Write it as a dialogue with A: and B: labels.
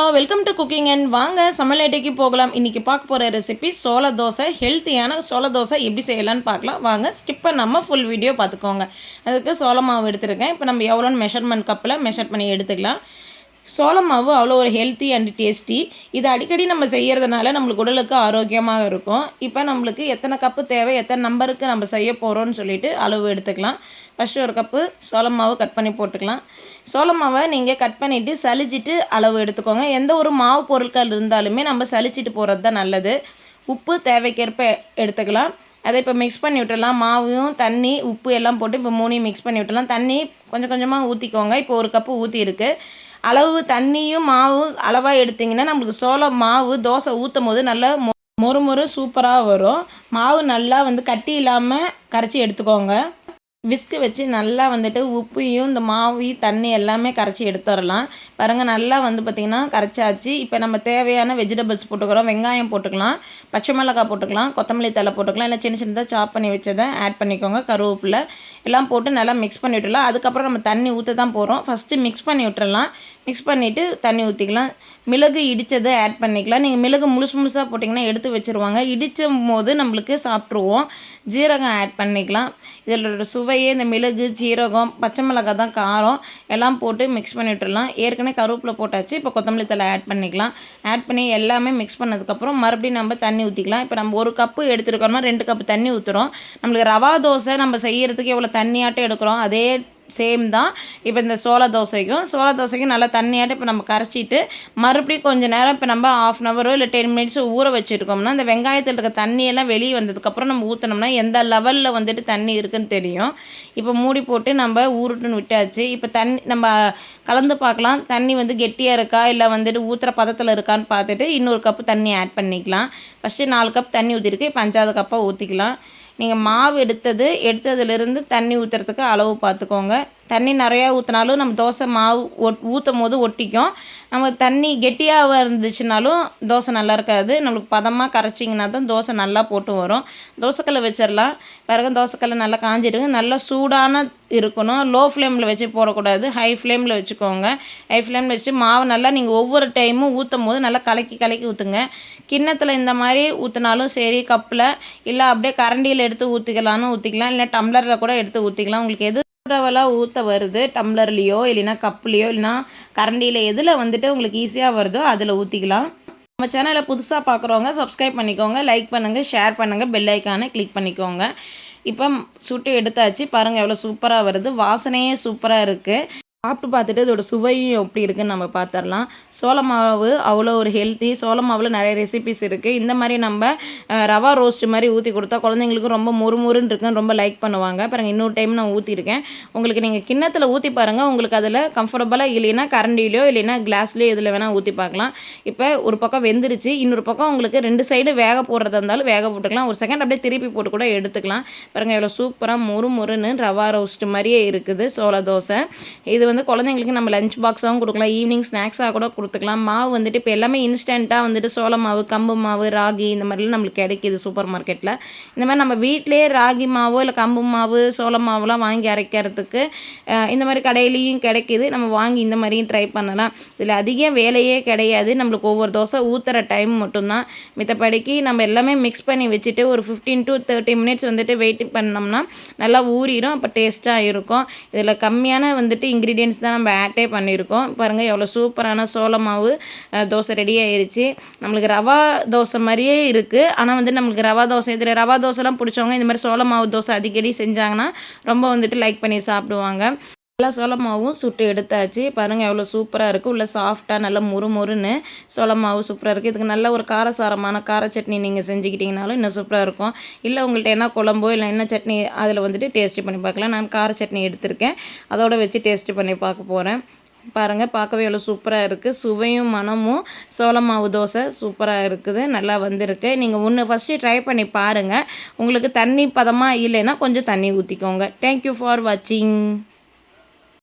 A: Hello welcome to cooking and வாங்க சமையலேட்டைக்கு போகலாம். இன்றைக்கி பார்க்க போகிற ரெசிபி சோள தோசை ஹெல்த்தியான சோள தோசை எப்படி செய்யலான்னு பார்க்கலாம். வாங்க ஸ்டிப்பை நம்ம ஃபுல் வீடியோ பார்த்துக்கோங்க. அதுக்கு சோள மாவு எடுத்துருக்கேன். இப்போ நம்ம எவ்வளோன்னு மெஷர்மெண்ட் கப்பில் மெஷர் பண்ணி எடுத்துக்கலாம். சோளம் மாவு அவ்வளோ ஒரு ஹெல்த்தி அண்ட் டேஸ்டி இது அடிக்கடி நம்ம செய்கிறதுனால நம்மளுக்கு உடலுக்கு ஆரோக்கியமாக இருக்கும். இப்போ நம்மளுக்கு எத்தனை கப்பு தேவை எத்தனை நம்பருக்கு நம்ம செய்ய போகிறோம்னு சொல்லிட்டு அளவு எடுத்துக்கலாம். ஃபஸ்ட்டு ஒரு கப்பு சோளம் மாவு கட் பண்ணி போட்டுக்கலாம். சோளம் மாவை நீங்கள் கட் பண்ணிவிட்டு சளிச்சிட்டு அளவு எடுத்துக்கோங்க. எந்த ஒரு மாவு பொருட்கள் இருந்தாலுமே நம்ம சலிச்சிட்டு போகிறது தான் நல்லது. உப்பு தேவைக்கேற்ப எடுத்துக்கலாம். அதை இப்போ மிக்ஸ் பண்ணி விட்டுடலாம். மாவும் தண்ணி உப்பு எல்லாம் போட்டு இப்போ மூணையும் மிக்ஸ் பண்ணி விட்டுடலாம். தண்ணி கொஞ்சம் கொஞ்சமாக ஊற்றிக்கோங்க இப்போ ஒரு கப்பு ஊற்றி இருக்குது அளவு தண்ணியும் மாவு அளவாக எடுத்திங்கன்னா நம்மளுக்கு சோளம் மாவு தோசை ஊற்றும் போது நல்லா மொ மொறு மொறு சூப்பராக வரும். மாவு நல்லா வந்து கட்டி இல்லாமல் கரைச்சி எடுத்துக்கோங்க. விஸ்கு வச்சு நல்லா வந்துட்டு உப்பையும் இந்த மாவி தண்ணி எல்லாமே கரைச்சி எடுத்துடலாம். பாருங்கள் நல்லா வந்து பார்த்திங்கன்னா கரைச்சாச்சு. இப்போ நம்ம தேவையான வெஜிடபிள்ஸ் போட்டுக்கிறோம். வெங்காயம் போட்டுக்கலாம் பச்சை மிளகாய் போட்டுக்கலாம் கொத்தமல்லி தலை போட்டுக்கலாம். இல்லை சின்ன சின்னதாக சாப் பண்ணி வச்சதை ஆட் பண்ணிக்கோங்க கருவேப்பில். எல்லாம் போட்டு நல்லா மிக்ஸ் பண்ணி விட்டுடலாம். அதுக்கப்புறம் நம்ம தண்ணி ஊற்ற தான் போகிறோம் ஃபஸ்ட்டு மிக்ஸ் பண்ணி விட்டுறலாம். மிக்ஸ் பண்ணிவிட்டு தண்ணி ஊற்றிக்கலாம் மிளகு இடித்ததை ஆட் பண்ணிக்கலாம். நீங்கள் மிளகு முழுசு முழுசாக போட்டிங்கன்னா எடுத்து வச்சுருவாங்க. இடித்தும் போது நம்மளுக்கு சாப்பிட்ருவோம் ஜீரகம் ஆட் பண்ணிக்கலாம். இதில் சுவையே இந்த மிளகு ஜீரகம் பச்சை மிளகாய் தான் காரம். எல்லாம் போட்டு மிக்ஸ் பண்ணி விட்டுடலாம். ஏற்கனவே கருவேப்பில் போட்டாச்சு. இப்போ கொத்தமல்லி தலை ஆட் பண்ணிக்கலாம். ஆட் பண்ணி எல்லாமே மிக்ஸ் பண்ணதுக்கப்புறம் மறுபடியும் நம்ம தண்ணி ஊற்றிக்கலாம் இப்போ நம்ம ஒரு கப்பு எடுத்துருக்கோம்னா ரெண்டு கப்பு தண்ணி ஊற்றுறோம் நம்மளுக்கு ரவா தோசை நம்ம செய்கிறதுக்கு எவ்வளோ தண்ணியாட்டம் எடுக்கிறோம். அதே சேம் தான். இப்போ இந்த சோள தோசைக்கும் சோள தோசைக்கும் நல்லா தண்ணியாட்டு இப்போ நம்ம கரைச்சிட்டு மறுபடியும் கொஞ்சம் நேரம் இப்போ நம்ம ஆஃப் அன் ஹவரோ இல்லை டென் மினிட்ஸோ ஊற வச்சுருக்கோம்னா அந்த வெங்காயத்தில் இருக்க தண்ணியெல்லாம் வெளியே வந்ததுக்கப்புறம் நம்ம ஊற்றினோம்னா எந்த லெவலில் வந்துட்டு தண்ணி இருக்குதுன்னு தெரியும். இப்போ மூடி போட்டு நம்ம ஊருட்டுன்னு விட்டாச்சு. இப்போ தண்ணி நம்ம கலந்து பார்க்கலாம். தண்ணி வந்து கெட்டியாக இருக்கா? இல்லை வந்துட்டு ஊற்றுற பதத்தில் இருக்கான்னு பார்த்துட்டு இன்னொரு கப்பு தண்ணி ஆட் பண்ணிக்கலாம். ஃபஸ்ட்டு நாலு கப் தண்ணி ஊற்றிருக்கு இப்போ அஞ்சாவது கப்பாக ஊற்றிக்கலாம் நீங்கள் மாவு எடுத்தது எடுத்ததுலேருந்து தண்ணி ஊற்றுறதுக்கு அளவு பார்த்துக்கோங்க தண்ணி நிறையா ஊற்றினாலும் நம்ம தோசை மாவு ஒட் ஊற்றும் போது ஒட்டிக்கும். நம்ம தண்ணி கெட்டியாக இருந்துச்சுனாலும் தோசை நல்லா இருக்காது. நம்மளுக்கு பதமாக கரைச்சிங்கன்னா தான் தோசை நல்லா போட்டு வரும். தோசைக்கல்லை வச்சிடலாம் பிறகு தோசைக்கல்லை நல்லா காஞ்சிடுங்க நல்லா சூடான இருக்கணும். லோ ஃப்ளேமில் வச்சு போடக்கூடாது. ஹை ஃப்ளேமில் வச்சுக்கோங்க. ஹை ஃப்ளேமில் வச்சு மாவு நல்லா நீங்கள் ஒவ்வொரு டைமும் ஊற்றும் போது நல்லா கலக்கி கலக்கி ஊற்றுங்க கிண்ணத்தில் இந்த மாதிரி ஊற்றினாலும் சரி கப்பில் இல்லை அப்படியே கரண்டியில் எடுத்து ஊற்றிக்கலாம்னு ஊற்றிக்கலாம் இல்லை டம்ளரில் கூட எடுத்து ஊற்றிக்கலாம் உங்களுக்கு எது ரவலாக ஊற்ற வருது. டம்ளர்லேயோ இல்லைன்னா கப்புலேயோ இல்லைனா கரண்டியில் எதில் வந்துட்டு உங்களுக்கு ஈஸியாக வருதோ அதில் ஊற்றிக்கலாம் நம்ம சேனலை புதுசாக பார்க்குறவங்க சப்ஸ்கிரைப் பண்ணிக்கோங்க. லைக் பண்ணுங்கள் ஷேர் பண்ணுங்கள் பெல் ஐக்கானை கிளிக் பண்ணிக்கோங்க. இப்போ சுட்டு எடுத்தாச்சு. பாருங்கள் எவ்வளோ சூப்பராக வருது. வாசனையே சூப்பராக இருக்குது சாப்பிட்டு பார்த்துட்டு இதோட சுவையும் எப்படி இருக்குன்னு நம்ம பார்த்துடலாம். சோள மாவு அவ்வளோ ஒரு ஹெல்த்தி சோள மாவில் நிறைய ரெசிபிஸ் இருக்குது இந்த மாதிரி நம்ம ரவா ரோஸ்ட் மாதிரி ஊற்றி கொடுத்தா குழந்தைங்களுக்கு ரொம்ப முறுமுறுன்னு இருக்குன்னு ரொம்ப லைக் பண்ணுவாங்க. பாருங்கள் இன்னொரு டைம் நான் ஊற்றிருக்கேன் உங்களுக்கு நீங்கள் கிண்ணத்தில் ஊற்றி பாருங்கள் உங்களுக்கு அதில் கம்ஃபர்டபுளாக இல்லைன்னா கரண்டிலையோ இல்லைன்னா கிளாஸ்லேயோ இதில் வேணால் ஊற்றி பார்க்கலாம். இப்போ ஒரு பக்கம் வெந்துருச்சு. இன்னொரு பக்கம் உங்களுக்கு ரெண்டு சைடு வேக போடுறதா இருந்தாலும் வேக போட்டுக்கலாம். ஒரு செகண்ட் அப்படியே திருப்பி போட்டு கூட எடுத்துக்கலாம். பாருங்கள் எவ்வளோ சூப்பராக முறுமுறுன்னு ரவா ரோஸ்ட் மாதிரியே இருக்குது. சோள தோசை. இது வந்து குழந்தைங்களுக்கு நம்ம லஞ்ச் பாக்ஸாகவும் கொடுக்கலாம் ஈவினிங் ஸ்நாக்ஸாக கூட கொடுத்துக்கலாம். மாவு வந்துட்டு இப்போ எல்லாமே இன்ஸ்டண்ட்டாக வந்துட்டு சோள மாவு கம்பு மாவு ராகி இந்த மாதிரிலாம் நம்மளுக்கு கிடைக்கிது சூப்பர் மார்க்கெட்டில் இந்த மாதிரி நம்ம வீட்டிலே ராகி மாவோ இல்லை கம்பு மாவு சோள மாவுலாம் வாங்கி அரைக்கிறதுக்கு இந்த மாதிரி கடையிலையும் கிடைக்கிது. நம்ம வாங்கி இந்த மாதிரியும் ட்ரை பண்ணலாம். இதில் அதிகம் வேலையே கிடையாது. நம்மளுக்கு ஒவ்வொரு தோசை ஊற்றுற டைம் மட்டும்தான். மித்தப்படிக்கு நம்ம எல்லாமே மிக்ஸ் பண்ணி வச்சுட்டு ஒரு ஃபிஃப்டீன் டு தேர்ட்டி மினிட்ஸ் வந்துட்டு வெயிட் பண்ணோம்னா நல்லா ஊறிடும் அப்போ டேஸ்ட்டாக இருக்கும். இதில் கம்மியான வந்துட்டு இன்க்ரீடியன்ட் இன்க்ரீடியன்ஸ் தான் நம்ம ஆட்டே பண்ணியிருக்கோம். பாருங்கள் எவ்வளோ சூப்பரான சோள மாவு தோசை ரெடி ஆயிடுச்சு நம்மளுக்கு ரவா தோசை மாதிரியே இருக்குது ஆனால் வந்து நம்மளுக்கு ரவா தோசை இதில் ரவா தோசைலாம் பிடிச்சவங்க இந்த மாதிரி சோள மாவு தோசை அடிக்கடி செஞ்சாங்கன்னா ரொம்ப வந்துட்டு லைக் பண்ணி சாப்பிடுவாங்க. நல்லா சோள மாவும் சுட்டு எடுத்தாச்சு. பாருங்கள் எவ்வளோ சூப்பராக இருக்குது உள்ள சாஃப்டாக நல்லா முறுமுறுன்னு சோள மாவு சூப்பராக இருக்குது இதுக்கு நல்ல ஒரு காரசாரமான கார சட்னி நீங்கள் செஞ்சுக்கிட்டிங்கனாலும் இன்னும் சூப்பராக இருக்கும். இல்லை உங்கள்கிட்ட என்ன குழம்போ இல்லை என்ன சட்னி அதில் வந்துட்டு டேஸ்ட்டு பண்ணி பார்க்கலாம். நான் கார சட்னி எடுத்திருக்கேன். அதோட வச்சு டேஸ்ட்டு பண்ணி பார்க்க போகிறேன் பாருங்கள் பார்க்கவே எவ்வளோ சூப்பராக இருக்குது சுவையும் மனமும் சோளமாவு தோசை சூப்பராக இருக்குது. நல்லா வந்திருக்கு. நீங்கள் ஒன்று ஃபஸ்ட்டு ட்ரை பண்ணி பாருங்கள் உங்களுக்கு தண்ணி பதமாக இல்லைன்னா கொஞ்சம் தண்ணி ஊற்றிக்கோங்க தேங்க்யூ ஃபார் வாட்சிங்